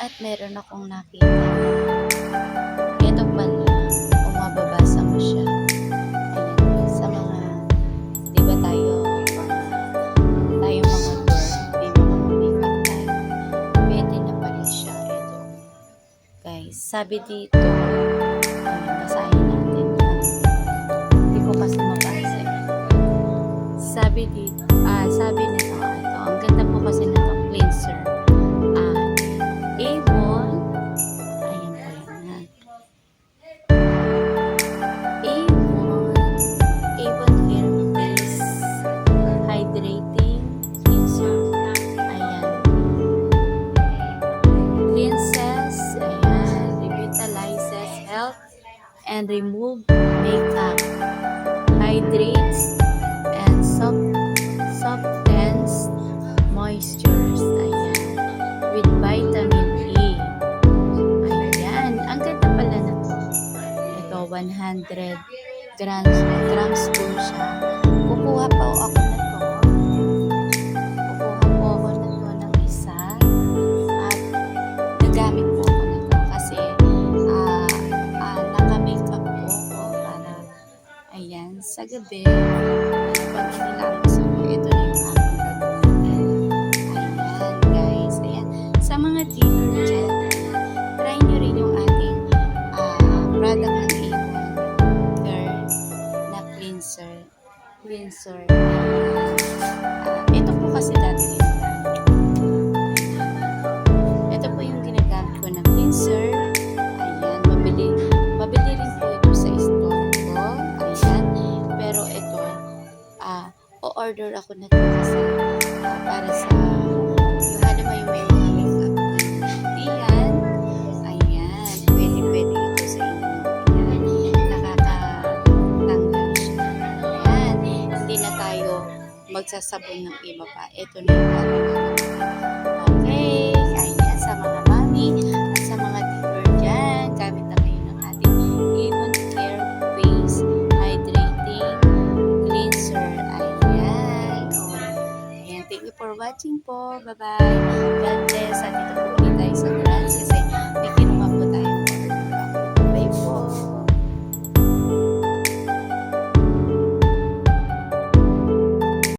At meron akong nakita. Ito pala, kung mababasa mo siya. Sa mga, di ba tayo, tayo mga girl, may mga makeup tayo. Pwede na pala siya. Ito. Guys, sabi dito, basahin natin. Hindi ko kasi mabasa. eh. Sabi dito, ah, sabi nito, ito, ang ganda po kasi nito, cleanser. And remove makeup. Hydrates and soft, softens moistures. Ayan. With vitamin E. Ayan. Ang ganda pala na to. Ito, 100 grams, grams po siya. Kukuha pa sa gabi pag nilamos ako, ito na yung aking gagawin. Guys, ayan. Sa mga dinner dyan, try nyo rin yung ating ah, product ng Avon Girl na cleanser. Cleanser. O-order ako na kasi ah, para sa, alam mo yung may mga makeup Ayan, pwede pwede ito sa inyo. Ayan, nakakatanggal siya. Ayan, hindi magsasabon ng iba pa. Ito na yung ating Thank you for watching po. Bye-bye. God bless. At ito po ulit tayo sa